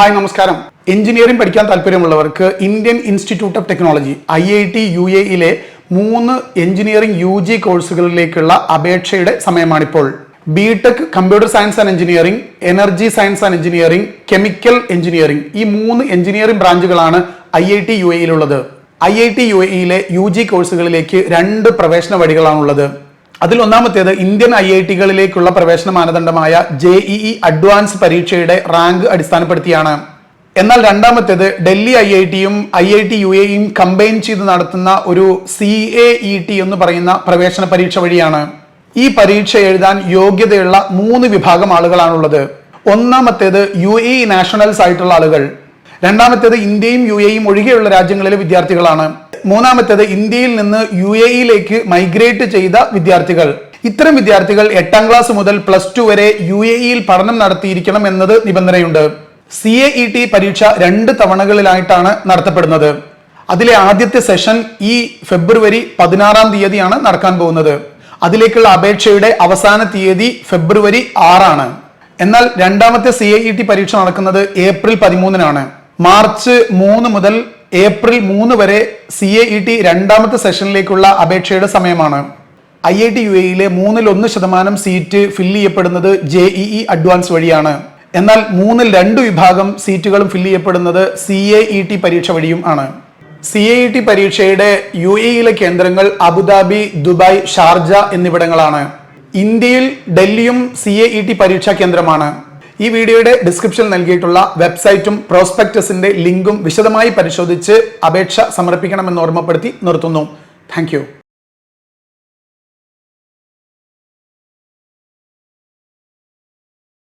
Hi നമസ്കാരം. Engineering പഠിക്കാൻ താല്പര്യമുള്ളവർക്ക് Indian Institute of Technology I I T U എയിലെ മൂന്ന് എഞ്ചിനീയറിംഗ് യു ജി കോഴ്സുകളിലേക്കുള്ള അപേക്ഷയുടെ സമയമാണിപ്പോൾ. B Tech computer science and engineering energy science and engineering chemical engineering ഈ മൂന്ന് എഞ്ചിനീയറിംഗ് ബ്രാഞ്ചുകളാണ് ഐ ഐ ടി യു എയിലുള്ളത് ഐ ഐ ടി യു എയിലെ U G കോഴ്സുകളിലേക്ക് രണ്ട് പ്രവേശന വഴികളാണുള്ളത്. അതിൽ ഒന്നാമത്തേത് ഇന്ത്യൻ ഐ ഐ ടികളിലേക്കുള്ള പ്രവേശന മാനദണ്ഡമായ ജെ ഇ ഇ അഡ്വാൻസ് പരീക്ഷയുടെ റാങ്ക് അടിസ്ഥാനപ്പെടുത്തിയാണ്. എന്നാൽ രണ്ടാമത്തേത് ഡൽഹി ഐ ഐ ടിയും ഐ ഐ ടി യു എയും കമ്പൈൻ ചെയ്ത് നടത്തുന്ന ഒരു സി എ ഇ ടി എന്ന് പറയുന്ന പ്രവേശന പരീക്ഷ വഴിയാണ്. ഈ പരീക്ഷ എഴുതാൻ യോഗ്യതയുള്ള മൂന്ന് വിഭാഗം ആളുകളാണുള്ളത്. ഒന്നാമത്തേത് യു എ നാഷണൽസ് ആയിട്ടുള്ള ആളുകൾ. രണ്ടാമത്തേത് ഇന്ത്യയും യു എയും ഒഴികെയുള്ള രാജ്യങ്ങളിലെ വിദ്യാർത്ഥികളാണ്. മൂന്നാമത്തേത് ഇന്ത്യയിൽ നിന്ന് യു എയിലേക്ക് മൈഗ്രേറ്റ് ചെയ്ത വിദ്യാർത്ഥികൾ. ഇത്തരം വിദ്യാർത്ഥികൾ എട്ടാം ക്ലാസ് മുതൽ പ്ലസ് ടു വരെ യു എയിൽ പഠനം നടത്തിയിരിക്കണം എന്നത് നിബന്ധനയുണ്ട്. സി എ ഇ ടി പരീക്ഷ രണ്ട് തവണകളിലായിട്ടാണ് നടത്തപ്പെടുന്നത്. അതിലെ ആദ്യത്തെ സെഷൻ ഈ ഫെബ്രുവരി പതിനാറാം തീയതിയാണ് നടക്കാൻ പോകുന്നത്. അതിലേക്കുള്ള അപേക്ഷയുടെ അവസാന തീയതി ഫെബ്രുവരി ആറാണ്. എന്നാൽ രണ്ടാമത്തെ സി ഇ ടി പരീക്ഷ നടക്കുന്നത് ഏപ്രിൽ പതിമൂന്നിനാണ്. മാർച്ച് മൂന്ന് മുതൽ ഏപ്രിൽ മൂന്ന് വരെ സി എ ഇ ടി രണ്ടാമത്തെ സെഷനിലേക്കുള്ള അപേക്ഷയുടെ സമയമാണ്. ഐ ഐ ടി യു എയിലെ മൂന്നിൽ ഒന്ന് ശതമാനം സീറ്റ് ഫില്ല് ചെയ്യപ്പെടുന്നത് ജെ ഇ ഇ അഡ്വാൻസ് വഴിയാണ്. എന്നാൽ മൂന്നിൽ രണ്ട് വിഭാഗം സീറ്റുകളും ഫില്ല് ചെയ്യപ്പെടുന്നത് സി എ ഇ ടി പരീക്ഷ വഴിയും ആണ്. സി എ ഇ ടി പരീക്ഷയുടെ യു എയിലെ കേന്ദ്രങ്ങൾ അബുദാബി ദുബായ് ഷാർജ എന്നിവിടങ്ങളാണ്. ഇന്ത്യയിൽ ഡൽഹിയും സി എ ഇ ടി പരീക്ഷാ കേന്ദ്രമാണ്. ഈ വീഡിയോയുടെ ഡിസ്ക്രിപ്ഷനിൽ നൽകിയിട്ടുള്ള വെബ്സൈറ്റും പ്രോസ്പെക്ടസിന്റെ ലിങ്കും വിശദമായി പരിശോധിച്ച് അപേക്ഷ സമർപ്പിക്കണമെന്ന് ഓർമ്മപ്പെടുത്തി നിർത്തുന്നു. താങ്ക്